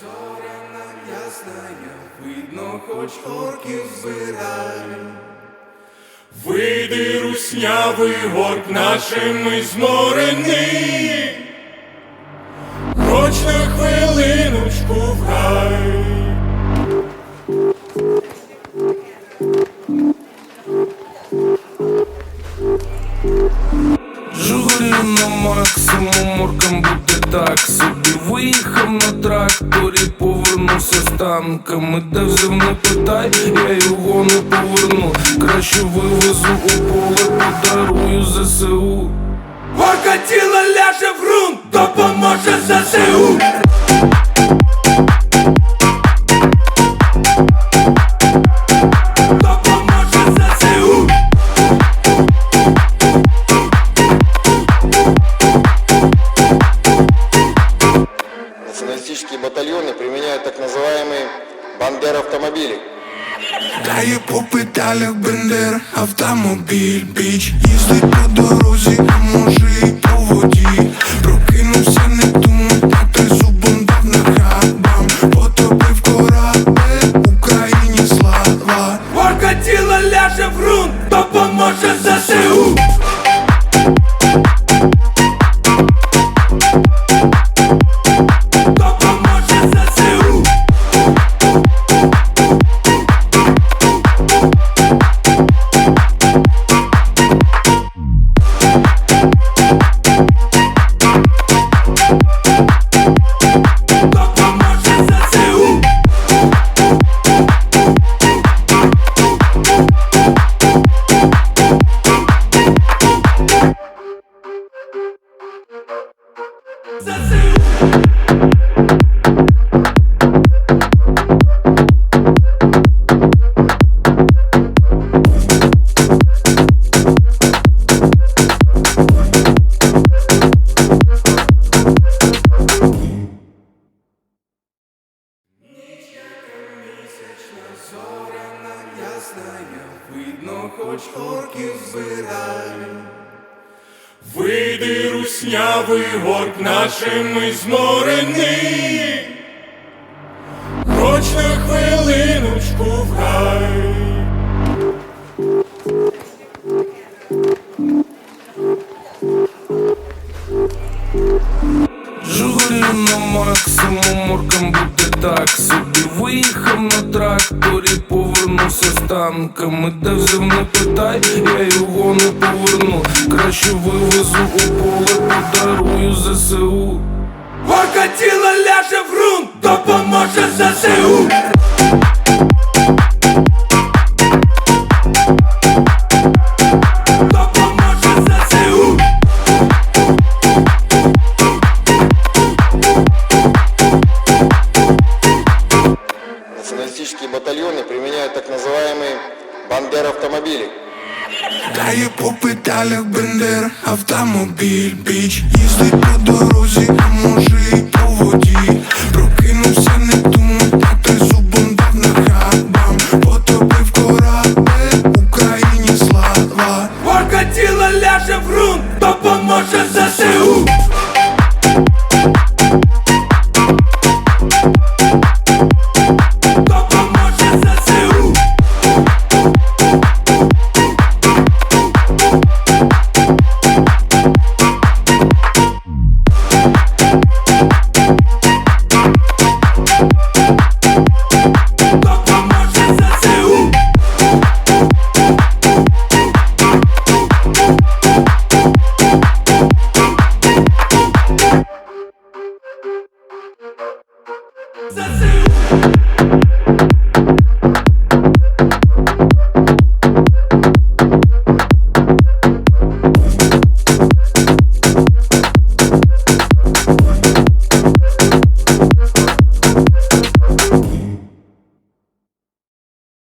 Зоряна ясная, видно, хоч орків збирай. Вийди, руснявий горк нашими зморений, Хоч на хвилиночку в рай. Жигулі на максимум, моркам буде так. Собі Виїхав на тракторі, повернувся з танками. Та взяв не питай, я його не поверну. Краще вивезу у поле, подарую ЗСУ. Горка тіло ляже в грунт, допоможе ЗСУ. Националистические батальоны применяют так называемые бандер-автомобили. Дає по педалях бендер, автомобіль, біч Їздить по дорозі, а може видно, хоч орків збирай Вийди, руснявий горк нашими зморений, Хоч на хвилиночку в рай. Жигулі на максимум, моркам буде так. Собі Виїхав на тракторі, повернувся з танками. Та взяв не питай, я його не поверну. Краще вивезу у поле, подарую ЗСУ. Горка тіло ляже в грунт, допоможе ЗСУ. Националистические батальоны применяют так называемые бандер-автомобили. Дає по педалях бендер, автомобіль, біч Їздить по дорозі, а може і по воді